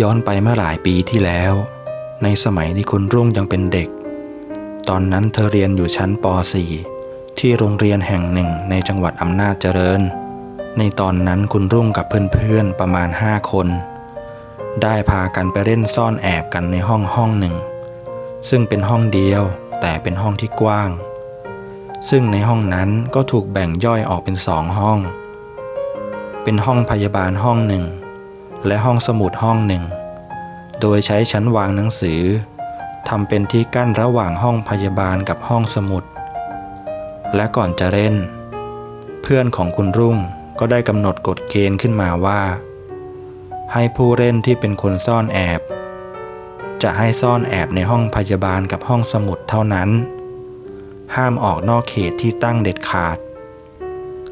ย้อนไปเมื่อหลายปีที่แล้ว ในสมัยที่คุณรุ่งยังเป็นเด็ก ตอนนั้นเธอเรียนอยู่ชั้นป .4 ที่โรงเรียนแห่งหนึ่งในจังหวัดอำนาจเจริญ ในตอนนั้นคุณรุ่งกับเพื่อนๆประมาณ 5 คน ได้พากันไปเล่นซ่อนแอบกันในห้องห้องหนึ่ง ซึ่งเป็นห้องเดียวแต่เป็นห้องที่กว้าง ซึ่งในห้องนั้นก็ถูกแบ่งย่อยออกเป็นสองห้อง เป็นห้องพยาบาลห้องหนึ่ง และห้องสมุดห้องหนึ่ง โดยใช้ชั้นวางหนังสือทำเป็นที่กั้นระหว่างห้องพยาบาลกับห้องสมุด และก่อนจะเล่น เพื่อนของคุณรุ่งก็ได้กำหนดกฎเกณฑ์ขึ้นมาว่า ให้ผู้เล่นที่เป็นคนซ่อนแอบ จะให้ซ่อนแอบในห้องพยาบาลกับห้องสมุดเท่านั้น ห้ามออกนอกเขตที่ตั้งเด็ดขาด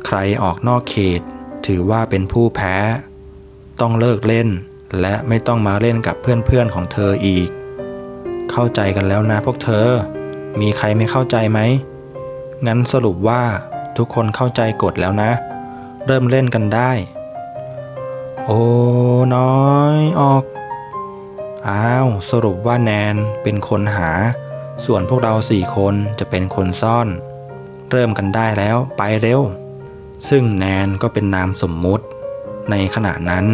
ใครออกนอกเขตถือว่าเป็นผู้แพ้ ต้องเลิกเล่น และไม่ต้องมาเล่นกับเพื่อนๆของเธออีก เข้าใจกันแล้วนะพวกเธอ มีใครไม่เข้าใจไหม งั้นสรุปว่าทุกคนเข้าใจกฎแล้วนะ เริ่มเล่นกันได้ โอ้น้อยออก อ้าว สรุปว่าแนนเป็นคนหา ส่วนพวกเราสี่คนจะเป็นคนซ่อน เริ่มกันได้แล้วไปเร็ว ซึ่งแนนก็เป็นนามสมมุติ ในขณะนั้น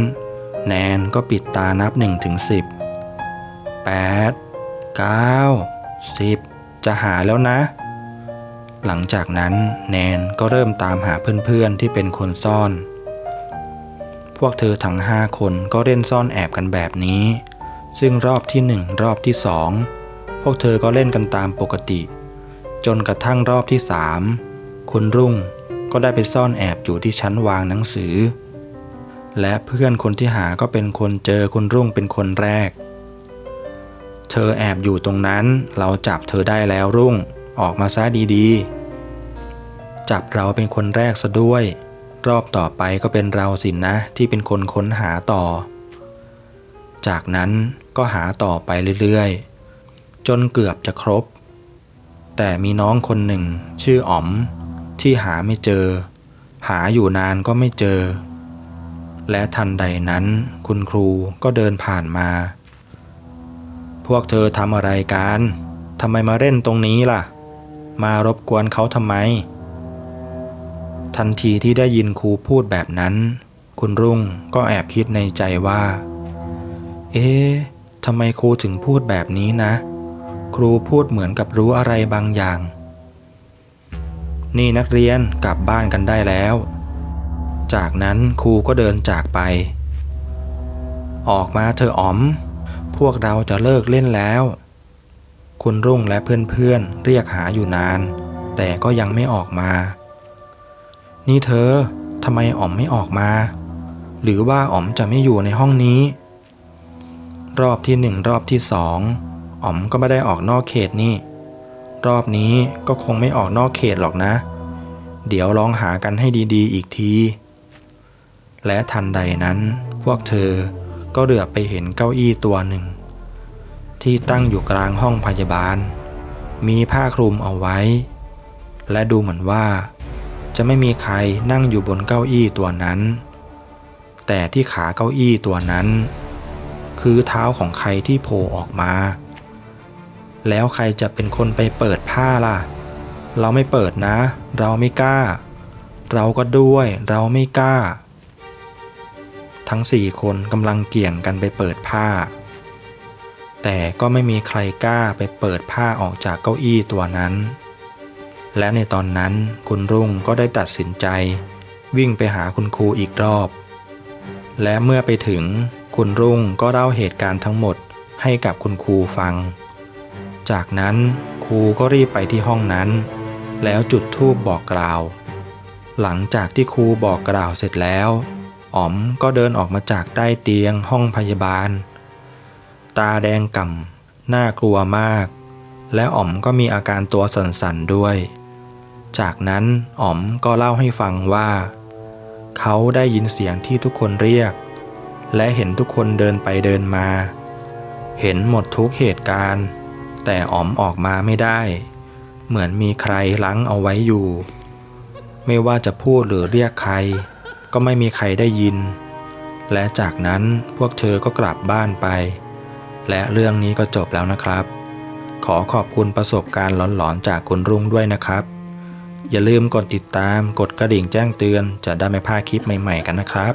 แนนก็ปิดตานับ1ถึง10 8 9 10 จะหาแล้วนะ หลังจากนั้นแนนก็เริ่มตามหาเพื่อนๆที่เป็นคนซ่อน พวกเธอทั้งห้าคนก็เล่นซ่อนแอบกันแบบนี้ ซึ่งรอบที่หนึ่งรอบที่สองพวกเธอก็เล่นกันตามปกติ จนกระทั่งรอบที่สามคุณรุ่งก็ได้ไปซ่อนแอบอยู่ที่ชั้นวางหนังสือ และเพื่อนคนที่หาก็เป็นคนเจอคุณรุ่งเป็นคนแรก เธอแอบอยู่ตรงนั้น เราจับเธอได้แล้วรุ่ง ออกมาซะดีๆ จับเราเป็นคนแรกซะด้วย รอบต่อไปก็เป็นเราสินนะ ที่เป็นคนค้นหาต่อ จากนั้นก็หาต่อไปเรื่อยๆ จนเกือบจะครบ แต่มีน้องคนหนึ่ง ชื่ออ๋อม ที่หาไม่เจอ หาอยู่นานก็ไม่เจอ และทันใดนั้น คุณครูก็เดินผ่านมา พวกเธอทำอะไรกันทำไมมาเล่นตรงนี้ล่ะ มารบกวนเขาทำไม ทันทีที่ได้ยินครูพูดแบบนั้น คุณรุ่งก็แอบคิดในใจว่า เอ๊ะทำไมครูถึงพูดแบบนี้นะ ครูพูดเหมือนกับรู้อะไรบางอย่าง นี่นักเรียนกลับบ้านกันได้แล้ว จากนั้นครูก็เดินจากไป ออกมาเธออ๋อม พวกเราจะเลิกเล่นแล้ว คุณรุ่งและเพื่อนๆเรียกหาอยู่นาน แต่ก็ยังไม่ออกมา นี่เธอทำไมอ๋อมไม่ออกมา หรือว่าอ๋อมจะไม่อยู่ในห้องนี้ รอบที่หนึ่งรอบที่สองอ๋อมก็ไม่ได้ออกนอกเขตนี่ รอบนี้ก็คงไม่ออกนอกเขตหรอกนะ เดี๋ยวลองหากันให้ดีๆ อีกที และทันใดนั้น พวกเธอก็เหลือบไปเห็นเก้าอี้ตัวหนึ่ง ที่ตั้งอยู่กลางห้องพยาบาล มีผ้าคลุมเอาไว้ และดูเหมือนว่า จะไม่มีใครนั่งอยู่บนเก้าอี้ตัวนั้น แต่ที่ขาเก้าอี้ตัวนั้น คือเท้าของใครที่โผล่ออกมา แล้วใครจะเป็นคนไปเปิดผ้าล่ะ เราไม่เปิดนะ เราไม่กล้า เราก็ด้วย เราไม่กล้า ทั้งสี่คนกำลังเกี่ยงกันไปเปิดผ้า แต่ก็ไม่มีใครกล้าไปเปิดผ้าออกจากเก้าอี้ตัวนั้น และในตอนนั้นคุณรุ่งก็ได้ตัดสินใจ วิ่งไปหาคุณครูอีกรอบ และเมื่อไปถึงคุณรุ่งก็เล่าเหตุการณ์ทั้งหมดให้กับคุณครูฟัง จากนั้นครูก็รีบไปที่ห้องนั้น แล้วจุดธูปบอกกล่าว หลังจากที่ครูบอกกล่าวเสร็จแล้ว อ๋อมก็เดินออกมาจากใต้เตียงห้องพยาบาล ตาแดงก่ำน่ากลัวมาก และอ๋อมก็มีอาการตัวสั่นๆด้วย จากนั้นอ๋อมก็เล่าให้ฟังว่า เขาได้ยินเสียงที่ทุกคนเรียก และเห็นทุกคนเดินไปเดินมา เห็นหมดทุกเหตุการณ์ แต่อ๋อมออกมาไม่ได้ เหมือนมีใครลังเอาไว้อยู่ ไม่ว่าจะพูดหรือเรียกใคร ก็ไม่มีใครได้ยิน และจากนั้นพวกเธอก็กลับบ้านไป และเรื่องนี้ก็จบแล้วนะครับ ขอขอบคุณประสบการณ์หลอนๆจากคุณรุ่งด้วยนะครับ อย่าลืมกดติดตามกดกระดิ่งแจ้งเตือนจะได้ไม่พลาดคลิปใหม่ ๆ กันนะครับ